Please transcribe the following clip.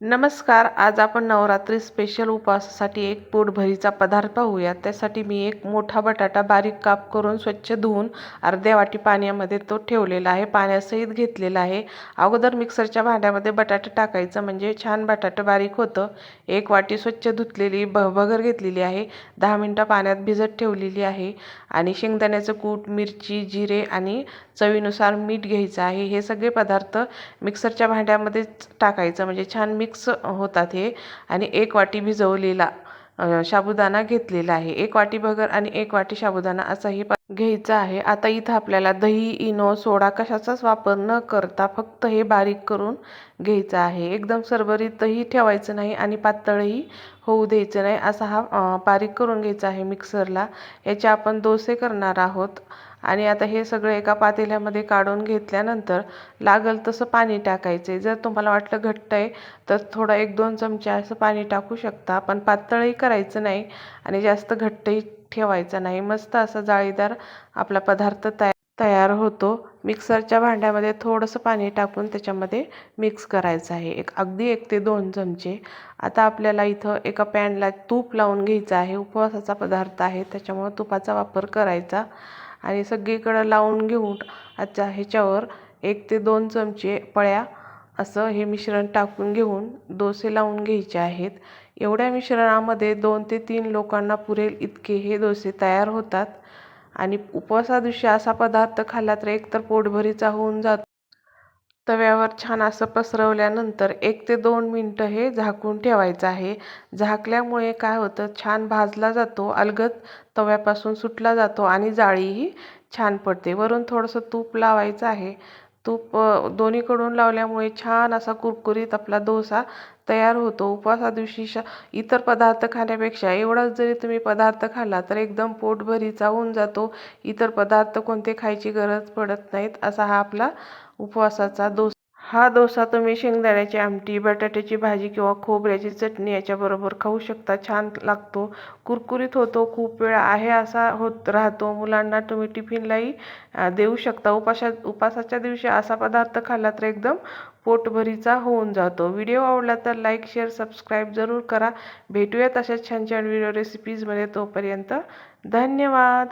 नमस्कार आज आपण नवरात्री स्पेशल उपवासासाठी एक पोटभरीचा पदार्थ पाहूया. त्यासाठी मी एक मोठा बटाटा बारीक काप करून स्वच्छ धुवून अर्ध्या वाटी पाण्यामध्ये तो ठेवलेला आहे. पाण्यासहित घेतलेला आहे. अगोदर मिक्सरच्या भांड्यामध्ये बटाटे टाकायचं म्हणजे छान बटाटे बारीक होतं. एक वाटी स्वच्छ धुतलेली ब भगर घेतलेली आहे. दहा मिनटं पाण्यात भिजत ठेवलेली आहे. आणि शेंगदाण्याचं कूट मिरची जिरे आणि चवीनुसार मीठ घ्यायचं आहे. हे सगळे पदार्थ मिक्सरच्या भांड्यामध्येच टाकायचं म्हणजे छान मिक्स होतात हे. आणि एक वाटी भिजवलेला साबुदाणा घेतलेला आहे. एक वाटी भगर आणि एक वाटी साबुदाणा असाही घ्यायचा आहे. आता इथं आपल्याला दही इनो सोडा कशाचाच वापर न करता फक्त हे बारीक करून घ्यायचं आहे. एकदम सरभरीतही ठेवायचं नाही आणि पातळही होऊ द्यायचं नाही असा हा बारीक करून घ्यायचा आहे मिक्सरला. याचे आपण डोसे करणार आहोत. आणि आता हे सगळं एका पातेल्यामध्ये काढून घेतल्यानंतर लागल तसं पाणी टाकायचं. आहे जर तुम्हाला वाटलं घट्ट आहे तर थोडं एक दोन चमचे असं पाणी टाकू शकता पण पातळही करायचं नाही आणि जास्त घट्टही ठेवायचं नाही. मस्त असा जाळीदार आपला पदार्थ तयार तयार होतो. मिक्सरच्या भांड्यामध्ये थोडंसं पाणी टाकून त्याच्यामध्ये मिक्स करायचं आहे. एक अगदी एक ते दोन चमचे. आता आपल्याला इथं एका पॅनला तूप लावून घ्यायचं आहे. उपवासाचा पदार्थ आहे त्याच्यामुळं तुपाचा वापर करायचा. आणि सगळीकडं लावून घेऊन अच्छा ह्याच्यावर एक ते दोन चमचे पळ्या असं हे मिश्रण टाकून घेऊन डोसे लावून घ्यायचे आहेत. एवढ्या मिश्रणामध्ये दोन ते तीन लोकांना पुरेल इतके हे डोसे तयार होतात. आणि उपवासा दिवशी असा पदार्थ खाल्ला तर एकतर पोटभरीचा होऊन जातो. तव्यावर छान असं पसरवल्यानंतर एक ते दोन मिनटं हे झाकून ठेवायचं आहे. झाकल्यामुळे काय होतं? छान भाजला जातो अलगद तव्यापासून सुटला जातो आणि जाळीही छान पडते. वरून थोडंसं तूप लावायचं आहे. तूप दोन्हीकडून लावल्यामुळे छान असा कुरकुरीत आपला डोसा तयार होतो. उपवासा दिवशी श इतर पदार्थ खाण्यापेक्षा एवढाच जरी तुम्ही पदार्थ खाल्ला तर एकदम पोटभरीचा होऊन जातो. इतर पदार्थ कोणते खायची गरज पडत नाहीत असा हा आपला उपवासाचा डोसा हा डोसा तुम्ही शेंगदाण्याची आमटी बटाट्याची भाजी किंवा खोबऱ्याची चटणी याच्याबरोबर खाऊ शकता. छान लागतो. कुरकुरीत होतो. खूप वेळ आहे असा होत राहतो. मुलांना तुम्ही टिफिनलाही देऊ शकता. उपाशा उपासाच्या दिवशी असा पदार्थ खाल्ला तर एकदम पोटभरीचा होऊन जातो. व्हिडिओ आवडला तर लाईक शेअर सबस्क्राईब जरूर करा. भेटूयात अशा छान छान व्हिडिओ रेसिपीजमध्ये तोपर्यंत. धन्यवाद!